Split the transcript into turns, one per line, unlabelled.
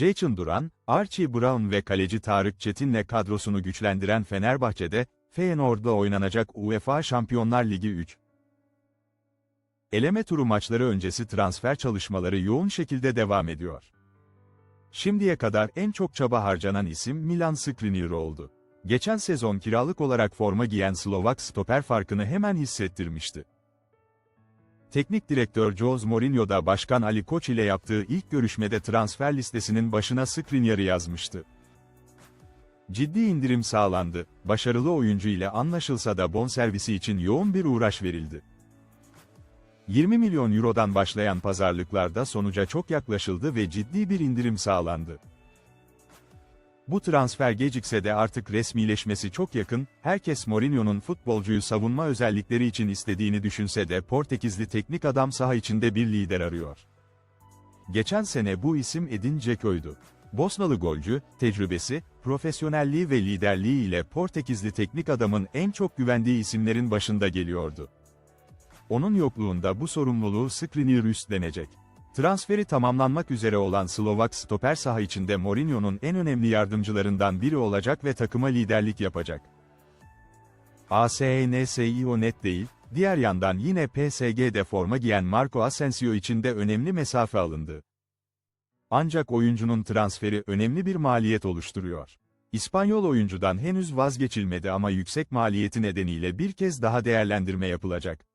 Jason Duran, Archie Brown ve kaleci Tarık Çetin'le kadrosunu güçlendiren Fenerbahçe'de, Feyenoord'la oynanacak UEFA Şampiyonlar Ligi 3. Eleme turu maçları öncesi transfer çalışmaları yoğun şekilde devam ediyor. Şimdiye kadar en çok çaba harcanan isim Milan Skriniar oldu. Geçen sezon kiralık olarak forma giyen Slovak stoper farkını hemen hissettirmişti. Teknik direktör Jose Mourinho da Başkan Ali Koç ile yaptığı ilk görüşmede transfer listesinin başına Skriniar'ı yazmıştı. Ciddi indirim sağlandı, başarılı oyuncu ile anlaşılsa da bonservisi için yoğun bir uğraş verildi. 20 milyon eurodan başlayan pazarlıklarda sonuca çok yaklaşıldı ve ciddi bir indirim sağlandı. Bu transfer gecikse de artık resmileşmesi çok yakın, herkes Mourinho'nun futbolcuyu savunma özellikleri için istediğini düşünse de Portekizli teknik adam saha içinde bir lider arıyor. Geçen sene bu isim Edin Dzeko'ydu. Bosnalı golcü, tecrübesi, profesyonelliği ve liderliği ile Portekizli teknik adamın en çok güvendiği isimlerin başında geliyordu. Onun yokluğunda bu sorumluluğu Skriniar üstlenecek. Transferi tamamlanmak üzere olan Slovak stoper saha içinde Mourinho'nun en önemli yardımcılarından biri olacak ve takıma liderlik yapacak. ASNSIO net değil, diğer yandan yine PSG'de forma giyen Marco Asensio için de önemli mesafe alındı. Ancak oyuncunun transferi önemli bir maliyet oluşturuyor. İspanyol oyuncudan henüz vazgeçilmedi ama yüksek maliyeti nedeniyle bir kez daha değerlendirme yapılacak.